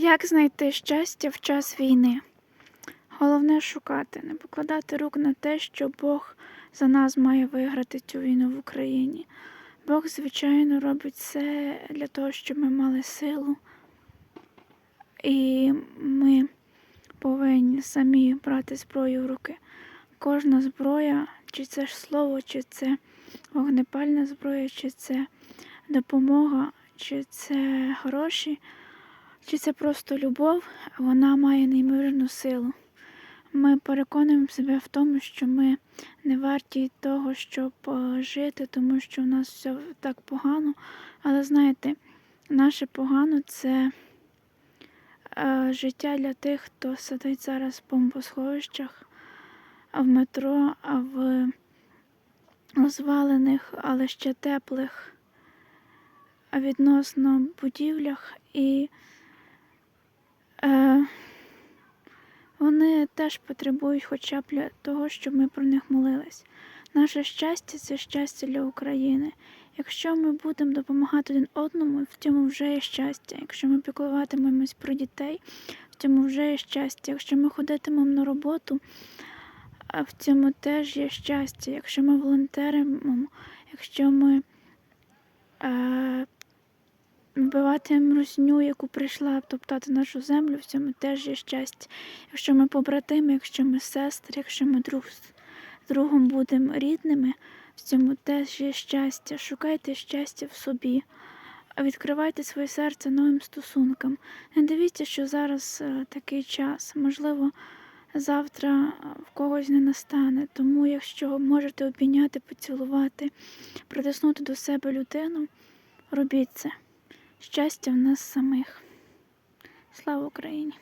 Як знайти щастя в час війни? Головне шукати, не покладати рук на те, що Бог за нас має виграти цю війну в Україні. Бог, звичайно, робить все для того, щоб ми мали силу. І ми повинні самі брати зброю в руки. Кожна зброя, чи це ж слово, чи це вогнепальна зброя, чи це допомога, чи це гроші, чи це просто любов, вона має неймовірну силу. Ми переконуємо себе в тому, що ми не варті того, щоб е, жити, тому що в нас все так погано. Але знаєте, наше погано це е, життя для тих, хто сидить зараз в бомбосховищах, в метро, в розвалених, але ще теплих відносно будівлях і е, теж потребують хоча б для того, щоб ми про них молились. Наше щастя це щастя для України. Якщо ми будемо допомагати один одному, в цьому вже є щастя. Якщо ми піклуватимемось про дітей, в цьому вже є щастя. Якщо ми ходитимемо на роботу, в цьому теж є щастя. Якщо ми волонтеримо, якщо ми е, вбиватимемо русню, яку прийшла топтати нашу землю, в цьому теж є щастя. Якщо ми побратими, якщо ми сестри, якщо ми друг з другом будемо рідними, в цьому теж є щастя. Шукайте щастя в собі. Відкривайте своє серце новим стосункам. Не дивіться, що зараз е, такий час. Можливо, завтра е, в когось не настане. Тому, якщо можете обійняти, поцілувати, притиснути до себе людину, робіть це. Щастя в нас самих. Слава Україні!